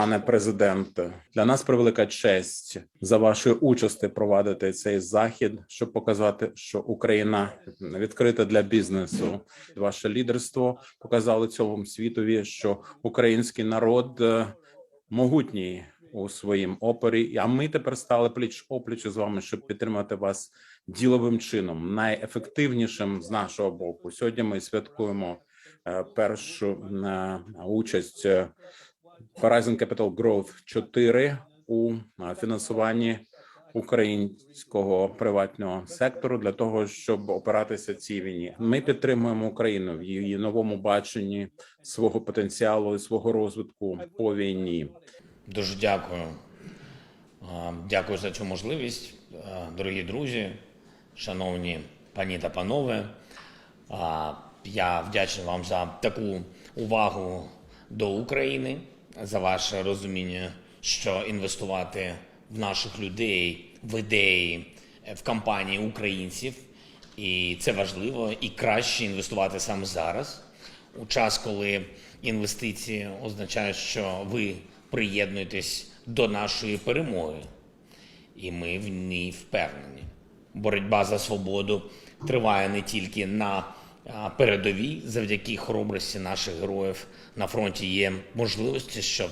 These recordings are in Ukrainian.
Пане президенте, для нас превелика честь за вашою участі провадити цей захід, щоб показати, що Україна відкрита для бізнесу. Ваше лідерство показало цьому світові, що український народ е, могутній у своїм опорі. А ми тепер стали пліч опліч з вами, щоб підтримати вас діловим чином, найефективнішим з нашого боку. Сьогодні ми святкуємо е, першу е, участь. Horizon Capital Growth 4 у фінансуванні українського приватного сектору для того, щоб опиратися цій війні. Ми підтримуємо Україну в її новому баченні свого потенціалу і свого розвитку по війні. Дуже дякую. Дякую за цю можливість, дорогі друзі, шановні пані та панове. Я вдячний вам за таку увагу до України, за ваше розуміння, що інвестувати в наших людей, в ідеї, е, в компанії українців. І це важливо, і краще інвестувати саме зараз, у час, коли інвестиції означають, що ви приєднуєтесь до нашої перемоги, і ми в ній впевнені. Боротьба за свободу триває не тільки на передовій, завдяки хоробрості наших героїв на фронті є можливості, щоб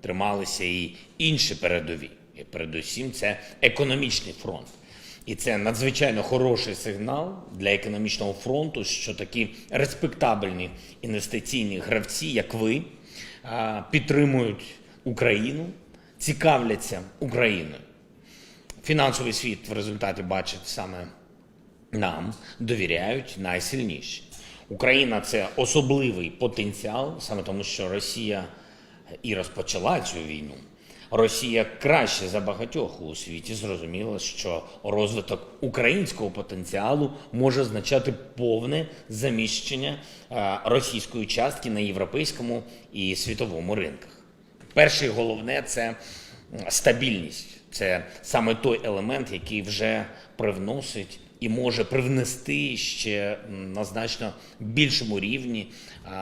трималися і інші передові. І передусім це економічний фронт. І це надзвичайно хороший сигнал для економічного фронту, що такі респектабельні інвестиційні гравці, як ви, підтримують Україну, цікавляться Україною. Фінансовий світ в результаті бачить саме нам, довіряють найсильніші. Україна це особливий потенціал, саме тому, що Росія і розпочала цю війну. Росія краще за багатьох у світі зрозуміла, що розвиток українського потенціалу може означати повне заміщення е, російської частки на європейському і світовому ринках. Перше і головне це стабільність. Це саме той елемент, який вже привносить і може привнести ще на значно більшому рівні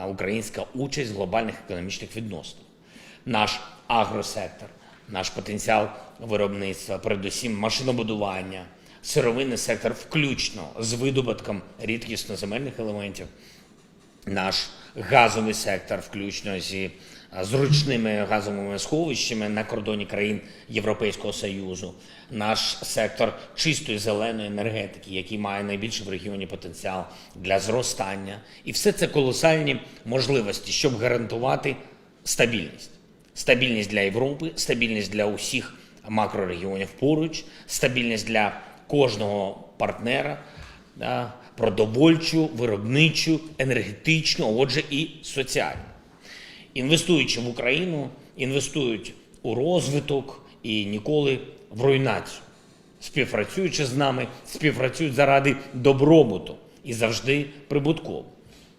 українська участь в глобальних економічних відносинах. Наш агросектор, наш потенціал виробництва, передусім машинобудування, сировинний сектор, включно з видобутком рідкісно земельних елементів, наш газовий сектор, включно зі зручними газовими сховищами на кордоні країн Європейського Союзу, наш сектор чистої зеленої енергетики, який має найбільший в регіоні потенціал для зростання, і все це колосальні можливості, щоб гарантувати стабільність. Стабільність для Європи, стабільність для усіх макрорегіонів поруч, стабільність для кожного партнера, да, продовольчу, виробничу, енергетичну, отже, і соціальну. Інвестуючи в Україну, інвестують у розвиток і ніколи в руйнацію. Співпрацюючи з нами, співпрацюють заради добробуту і завжди прибутково.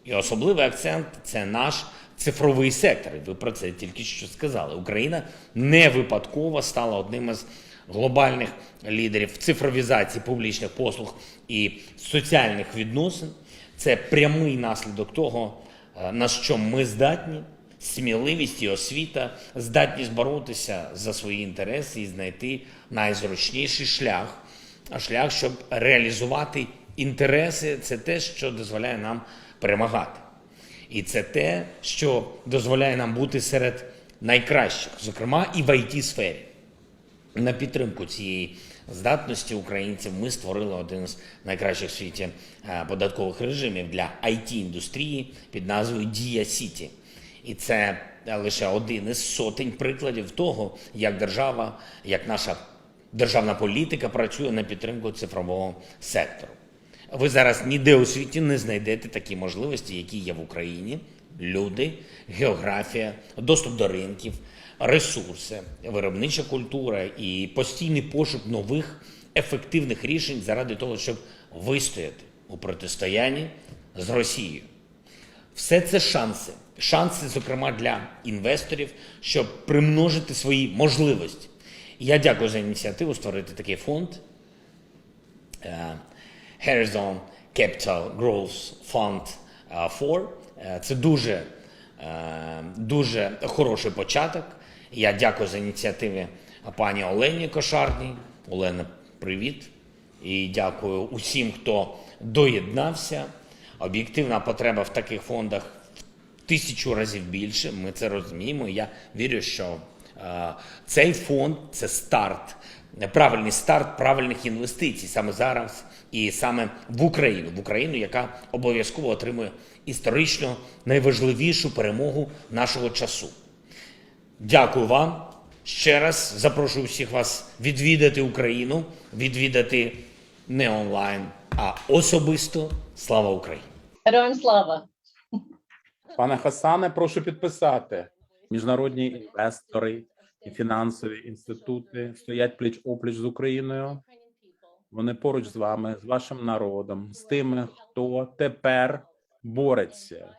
І особливий акцент це наш цифровий сектор. Ви про це тільки що сказали. Україна не випадково стала одним із глобальних лідерів в цифровізації публічних послуг і соціальних відносин. Це прямий наслідок того, е, на що ми здатні. Сміливість і освіта, здатність боротися за свої інтереси і знайти найзручніший шлях, а шлях, щоб реалізувати інтереси, це те, що дозволяє нам перемагати. І це те, що дозволяє нам бути серед найкращих, зокрема і в it сфері На підтримку цієї здатності українців ми створили один з найкращих в світі е, податкових режимів для it індустрії під назвою Дія Сіті. І це лише один із сотень прикладів того, як держава, як наша державна політика працює на підтримку цифрового сектору. Ви зараз ніде у світі не знайдете такі можливості, які є в Україні: люди, географія, доступ до ринків, ресурси, виробнича культура і постійний пошук нових ефективних рішень заради того, щоб вистояти у протистоянні з Росією. Все це шанси. Шанси, зокрема, для інвесторів, щоб примножити свої можливості. Я дякую за ініціативу створити такий фонд. Е, Horizon Capital Growth Fund е, 4. Е, Це дуже, е, дуже хороший початок. Я дякую за ініціативи пані Олені Кошарній. Олена, привіт. І дякую усім, хто доєднався. Об'єктивна потреба в таких фондах в тисячу разів більше. Ми це розуміємо. Я вірю, що е, цей фонд це старт, правильний старт правильних інвестицій саме зараз і саме в Україну, в Україну, яка обов'язково отримує історично найважливішу перемогу нашого часу. Дякую вам. Ще раз запрошую всіх вас відвідати Україну, відвідати не онлайн, а особисто. Слава Україні! Героям слава! Пане Хасане, прошу підписати. Міжнародні інвестори і фінансові інститути стоять пліч опліч з Україною. Вони поруч з вами, з вашим народом, з тими, хто тепер бореться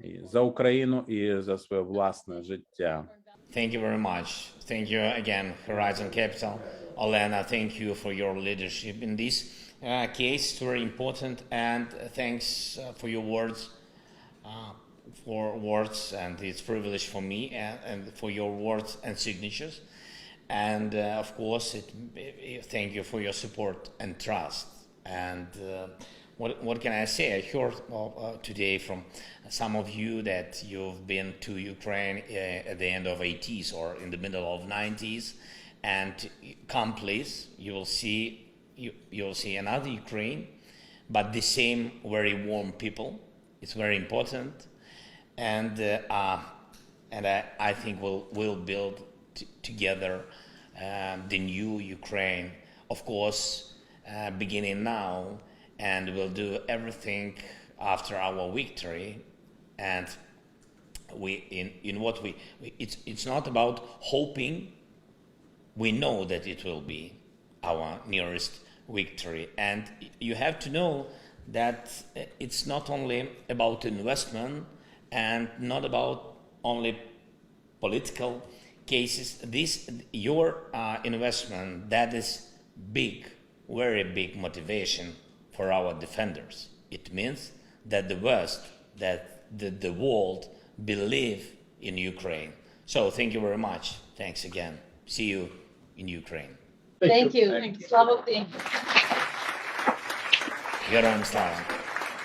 і за Україну і за своє власне життя. Thank you very much. Thank you again, Horizon Capital. Olena, thank you for your leadership in this uh, case. It's very important, and thanks uh, for your words. Uh, for words, and it's privilege for me, and, and for your words and signatures. And uh, of course, it, it- thank you for your support and trust. And uh, what, what can I say? I heard uh, uh, today from some of you that you've been to Ukraine uh, at the end of 80s or in the middle of 90s. And come, please, you will see you, you'll see another Ukraine, but the same very warm people. It's very important, and uh, uh, and I, I think we'll we'll build t- together um, the new Ukraine. Of course, uh, beginning now, and we'll do everything after our victory, and we in in what we it's it's not about hoping we know that it will be our nearest victory. And you have to know that it's not only about investment and not about only political cases. This your uh, investment that is big, very big motivation for our defenders. It means that the West, that the, the world believe in Ukraine. So thank you very much. Thanks again. See you in Ukraine. Thank you. Слава Україні! Героям слава!